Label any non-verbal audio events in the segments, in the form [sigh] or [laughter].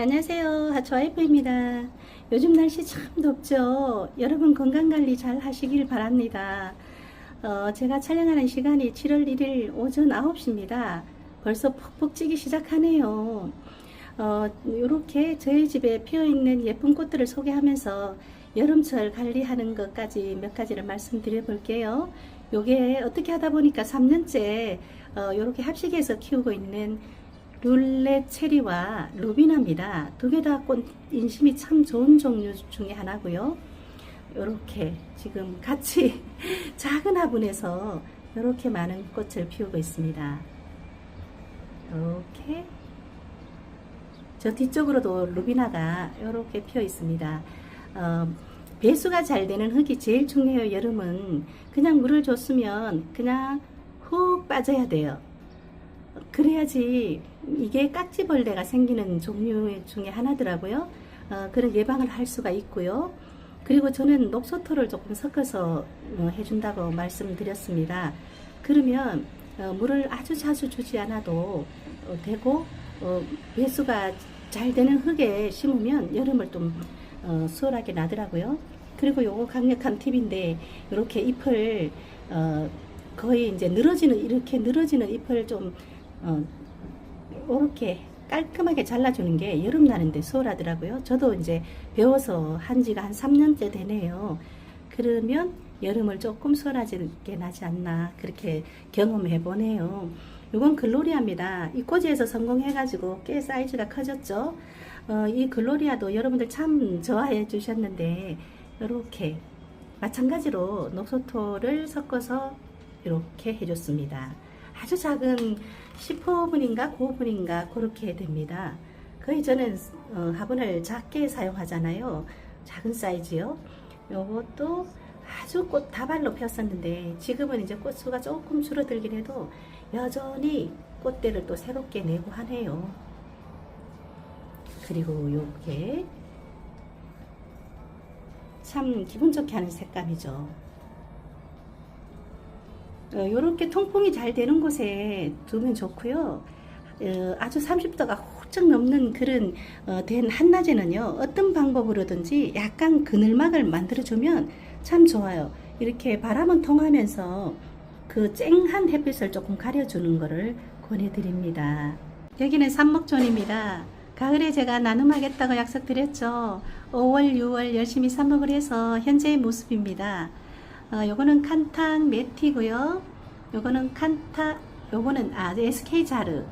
안녕하세요. 하초와이프입니다. 요즘 날씨 참 덥죠? 여러분 건강관리 잘 하시길 바랍니다. 어, 제가 촬영하는 시간이 7월 1일 오전 9시입니다. 벌써 푹푹 찌기 시작하네요. 어, 이렇게 저희 집에 피어있는 예쁜 꽃들을 소개하면서 여름철 관리하는 것까지 몇 가지를 말씀드려 볼게요. 요게 어떻게 하다 보니까 3년째 어, 이렇게 합식해서 키우고 있는 룰렛 체리와 루비나입니다. 두 개 다 꽃 인심이 참 좋은 종류 중에 하나고요. 이렇게 지금 같이 [laughs] 작은 화분에서 이렇게 많은 꽃을 피우고 있습니다. 이렇게 저 뒤쪽으로도 루비나가 이렇게 피어 있습니다. 어, 배수가 잘 되는 흙이 제일 중요해요. 여름은 그냥 물을 줬으면 그냥 훅 빠져야 돼요. 그래야지 이게 깍지벌레가 생기는 종류 중에 하나더라고요. 어, 그런 예방을 할 수가 있고요. 그리고 저는 녹소토를 조금 섞어서 어, 해준다고 말씀드렸습니다. 그러면 어, 물을 아주 자주 주지 않아도 어, 되고 어, 배수가 잘 되는 흙에 심으면 여름을 좀 어, 수월하게 나더라고요. 그리고 요거 강력한 팁인데 이렇게 잎을 어, 거의 이제 늘어지는 이렇게 늘어지는 잎을 좀 어, 이렇게 깔끔하게 잘라주는 게 여름 나는데 수월하더라고요. 저도 이제 배워서 한 지가 한 3년째 되네요. 그러면 여름을 조금 수월하게 나지 않나 그렇게 경험해 보네요. 이건 글로리아입니다. 이 꽂이에서 성공해가지고 꽤 사이즈가 커졌죠. 어, 이 글로리아도 여러분들 참 좋아해 주셨는데 이렇게 마찬가지로 녹소토를 섞어서 이렇게 해줬습니다. 아주 작은 10호분인가 9호분인가 그렇게 됩니다. 거의 저는 어, 화분을 작게 사용하잖아요. 작은 사이즈요. 요것도 아주 꽃 다발로 폈었는데 지금은 이제 꽃수가 조금 줄어들긴 해도 여전히 꽃대를 또 새롭게 내고 하네요. 그리고 요게 참 기분 좋게 하는 색감이죠. 이렇게 통풍이 잘 되는 곳에 두면 좋고요. 어, 아주 30도가 훌쩍 넘는 그런 어, 된 한낮에는요. 어떤 방법으로든지 약간 그늘막을 만들어주면 참 좋아요. 이렇게 바람은 통하면서 그 쨍한 햇빛을 조금 가려주는 것을 권해드립니다. 여기는 삽목존입니다. 가을에 제가 나눔하겠다고 약속드렸죠. 5월, 6월 열심히 삽목을 해서 현재의 모습입니다. 어, 요거는 칸탕 메티고요. 요거는 칸타, 요거는 아 SK 자르.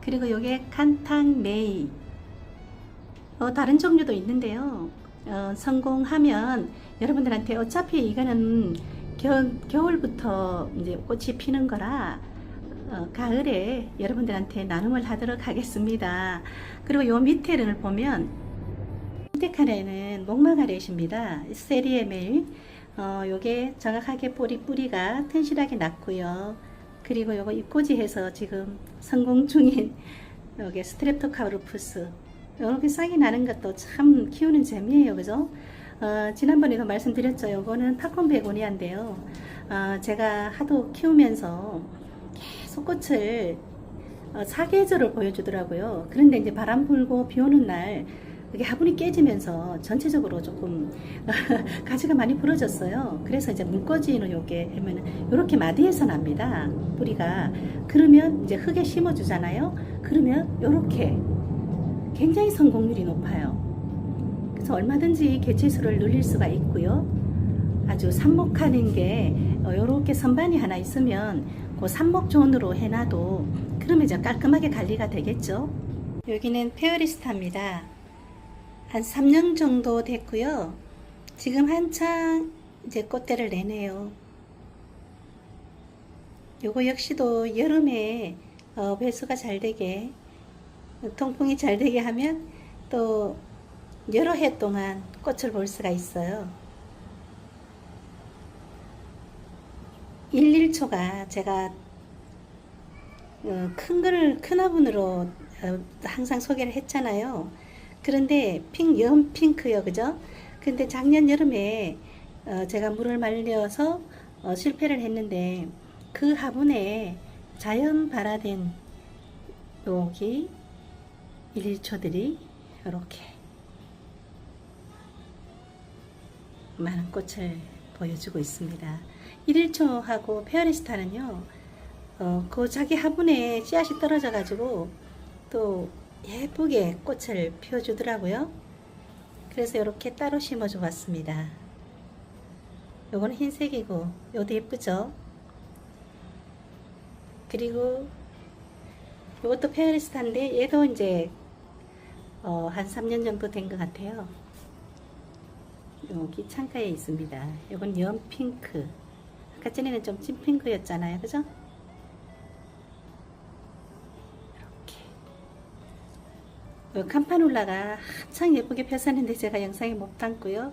그리고 요게 칸탕 메이. 어, 다른 종류도 있는데요. 어, 성공하면 여러분들한테 어차피 이거는 겨, 겨울부터 이제 꽃이 피는 거라 어, 가을에 여러분들한테 나눔을 하도록 하겠습니다. 그리고 요 밑에를 보면 칸에는 목마가렛입니다. 세리에멜. 어, 요게 정확하게 뿌리 뿌리가 튼실하게 났고요. 그리고 요거 입꼬지해서 지금 성공 중인 [laughs] 요게 스트랩토카우루푸스 이렇게 싹이 나는 것도 참 키우는 재미예요, 그죠? 어, 지난번에도 말씀드렸죠. 요거는 팝콘 베고니아인데요. 어, 제가 하도 키우면서 계속 꽃을 어, 사계절을 보여주더라고요. 그런데 이제 바람 불고 비 오는 날 이게 화분이 깨지면서 전체적으로 조금 [laughs] 가지가 많이 부러졌어요. 그래서 이제 물꽂이는 요게 하면 이렇게 마디에서 납니다. 뿌리가 그러면 이제 흙에 심어 주잖아요. 그러면 이렇게 굉장히 성공률이 높아요. 그래서 얼마든지 개체수를 늘릴 수가 있고요. 아주 삽목하는 게 이렇게 선반이 하나 있으면 그 삽목존으로 해놔도 그러면 이제 깔끔하게 관리가 되겠죠. 여기는 페어리스타입니다. 한 3년 정도 됐고요. 지금 한창 이제 꽃대를 내네요. 요거 역시도 여름에 어, 배수가 잘 되게 통풍이 잘 되게 하면 또 여러 해 동안 꽃을 볼 수가 있어요. 1, 1초가 제가 어, 큰 거를 큰 화분으로 어, 항상 소개를 했잖아요. 그런데 핑, 연 핑크요, 그죠? 근데 작년 여름에 어, 제가 물을 말려서 어, 실패를 했는데 그 화분에 자연 발화된 1, 1초들이 이렇게 많은 꽃을 보여주고 있습니다. 1일초하고 페어리스타는요, 어, 그 자기 화분에 씨앗이 떨어져 가지고 또 예쁘게 꽃을 피워주더라고요. 그래서 이렇게 따로 심어줘 봤습니다. 요거는 흰색이고, 요도 예쁘죠? 그리고 요것도 페어리스타인데 얘도 이제 어, 한 3년 정도 된 것 같아요. 여기 창가에 있습니다. 요건 연핑크. 아까 전에는 좀 찐핑크였잖아요. 그죠? 이렇게. 요 캄파놀라가 한창 예쁘게 폈었는데 제가 영상에 못 담고요.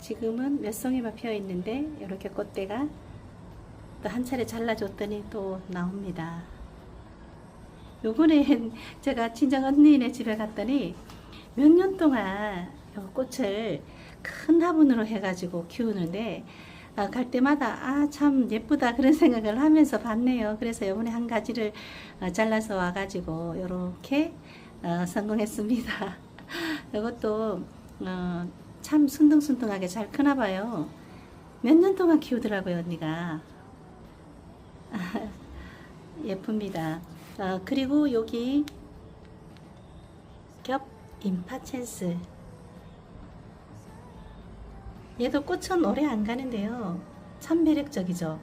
지금은 몇 송이만 피어 있는데 이렇게 꽃대가 또 한 차례 잘라줬더니 또 나옵니다. 요번엔 [laughs] 제가 친정 언니네 집에 갔더니 몇 년 동안 요 꽃을 큰 화분으로 해가지고 키우는데 아, 갈 때마다 아 참 예쁘다 그런 [laughs] 생각을 하면서 봤네요. 그래서 요번에 한 가지를 어, 잘라서 와가지고 요렇게 어, 성공했습니다. [laughs] 이것도 어, 참 순둥순둥하게 잘 크나 봐요. 몇 년 동안 키우더라고요 언니가. [laughs] 예쁩니다. 어, 그리고 여기 겹 임파첸스 얘도 꽃은 오래 안 가는데요. 참 매력적이죠.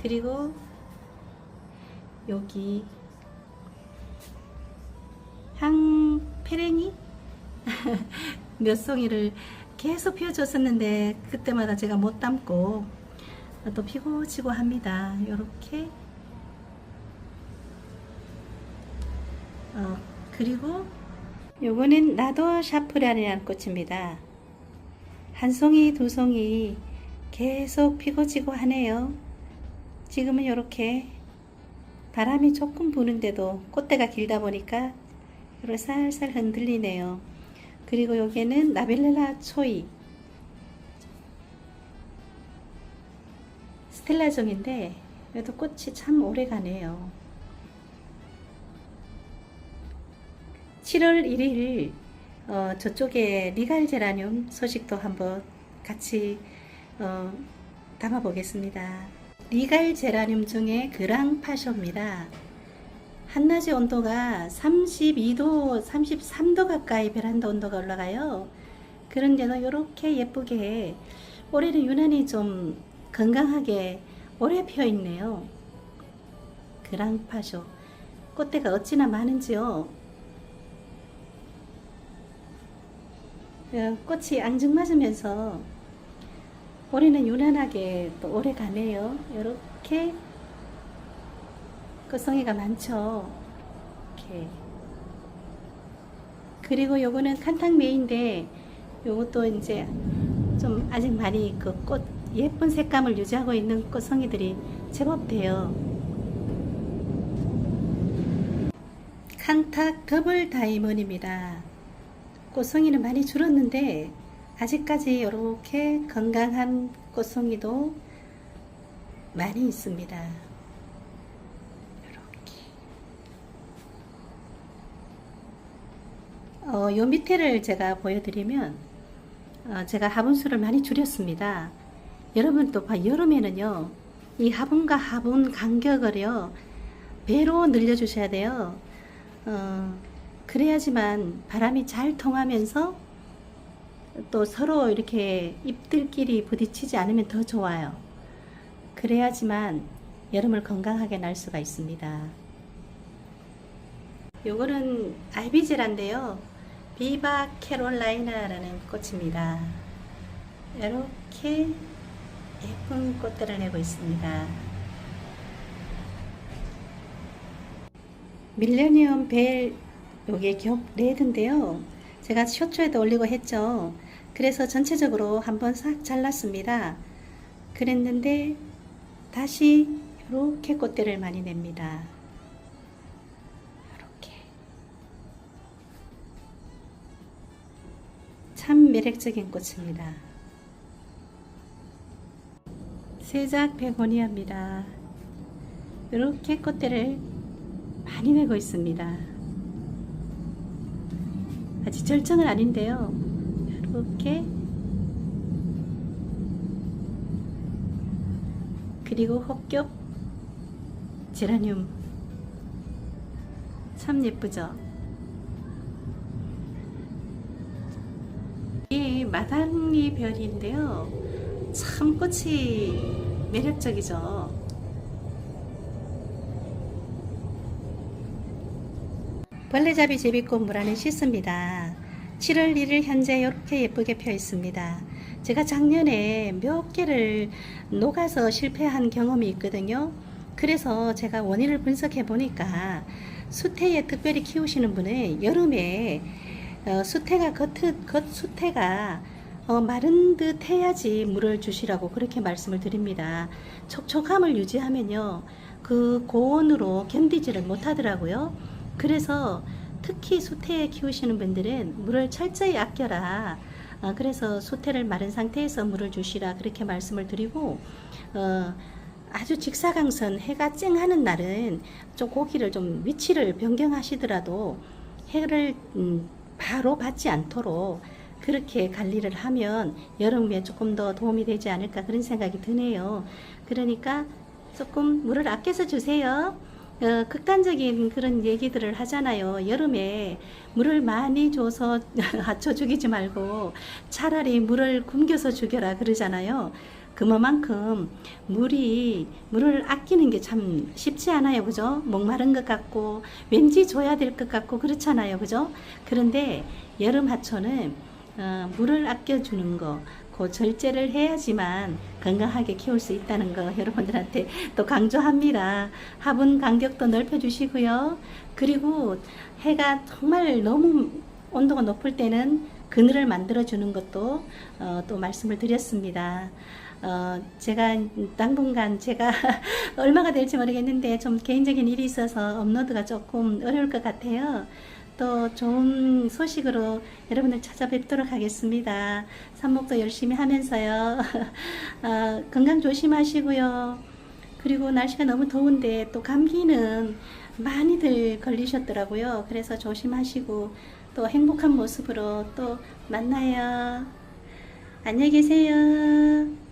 그리고 여기 향 페랭이 [laughs] 몇 송이를 계속 피워줬었는데 그때마다 제가 못 담고 또 피고 지고 합니다. 이렇게 어, 그리고 요거는 나도 샤프란이라는 꽃입니다. 한 송이 두 송이 계속 피고 지고 하네요. 지금은 이렇게 바람이 조금 부는데도 꽃대가 길다 보니까 이렇게 살살 흔들리네요. 그리고 여기는 나벨렐라 초이 스텔라종인데 그래도 꽃이 참 오래 가네요. 7월 1일 어, 저쪽에 리갈 제라늄 소식도 한번 같이 어, 담아 보겠습니다. 리갈 제라늄 중에 그랑파쇼입니다. 한낮의 온도가 32도, 33도 가까이 베란다 온도가 올라가요. 그런데도 이렇게 예쁘게 올해는 유난히 좀 건강하게 오래 피어 있네요. 그랑파쇼 꽃대가 어찌나 많은지요. 어, 꽃이 앙증맞으면서 올해는 유난하게 또 오래 가네요. 이렇게 꽃송이가 많죠. 이렇게. 그리고 요거는 칸탕메인데 요것도 이제 좀 아직 많이 그 꽃 예쁜 색감을 유지하고 있는 꽃송이들이 제법 돼요. 칸탁 더블 다이몬입니다. 꽃송이는 많이 줄었는데 아직까지 이렇게 건강한 꽃송이도 많이 있습니다. 이렇게. 어, 요 밑에를 제가 보여드리면 어, 제가 화분수를 많이 줄였습니다. 여러분 또 봐, 여름에는요 이 화분과 화분 간격을요 배로 늘려주셔야 돼요. 어, 그래야지만 바람이 잘 통하면서 또 서로 이렇게 잎들끼리 부딪히지 않으면 더 좋아요. 그래야지만 여름을 건강하게 날 수가 있습니다. 요거는 알비제라인데요. 비바 캐롤라이나라는 꽃입니다. 이렇게 예쁜 꽃들을 내고 있습니다. 밀레니엄 벨 요게 겹 레드인데요. 제가 쇼츠에도 올리고 했죠. 그래서 전체적으로 한번 싹 잘랐습니다. 그랬는데 다시 이렇게 꽃대를 많이 냅니다. 참 매력적인 꽃입니다. 세작 베고니아입니다. 이렇게 꽃대를 많이 내고 있습니다. 아직 절정은 아닌데요. 이렇게 그리고 혹겹 제라늄 참 예쁘죠? 이 마당이 별인데요. 참 꽃이 매력적이죠. 벌레잡이 제비꽃 물 안에 씻습니다. 7월 1일 현재 이렇게 예쁘게 펴 있습니다. 제가 작년에 몇 개를 녹아서 실패한 경험이 있거든요. 그래서 제가 원인을 분석해 보니까 수태에 특별히 키우시는 분은 여름에 어, 수태가 겉, 겉 수태가 어, 마른 듯 해야지 물을 주시라고 그렇게 말씀을 드립니다. 촉촉함을 유지하면요. 그 고온으로 견디지를 못하더라고요. 그래서 특히 수태에 키우시는 분들은 물을 철저히 아껴라. 어, 그래서 수태를 마른 상태에서 물을 주시라 그렇게 말씀을 드리고 어, 아주 직사광선 해가 쨍하는 날은 좀 고기를 좀 위치를 변경하시더라도 해를 음, 바로 받지 않도록 그렇게 관리를 하면 여름에 조금 더 도움이 되지 않을까 그런 생각이 드네요. 그러니까 조금 물을 아껴서 주세요. 어, 극단적인 그런 얘기들을 하잖아요. 여름에 물을 많이 줘서 [laughs] 받쳐 죽이지 말고 차라리 물을 굶겨서 죽여라 그러잖아요. 그만큼 물이 물을 아끼는 게 참 쉽지 않아요. 그죠? 목마른 것 같고 왠지 줘야 될 것 같고 그렇잖아요. 그죠? 그런데 여름 하초는 어, 물을 아껴주는 거, 그 절제를 해야지만 건강하게 키울 수 있다는 거 여러분들한테 또 강조합니다. 화분 간격도 넓혀주시고요. 그리고 해가 정말 너무 온도가 높을 때는 그늘을 만들어주는 것도 어, 또 말씀을 드렸습니다. 어, 제가 당분간 제가 [laughs] 얼마가 될지 모르겠는데 좀 개인적인 일이 있어서 업로드가 조금 어려울 것 같아요. 또 좋은 소식으로 여러분들 찾아뵙도록 하겠습니다. 삽목도 열심히 하면서요. [laughs] 어, 건강 조심하시고요. 그리고 날씨가 너무 더운데 또 감기는 많이들 걸리셨더라고요. 그래서 조심하시고 또 행복한 모습으로 또 만나요. 안녕히 계세요.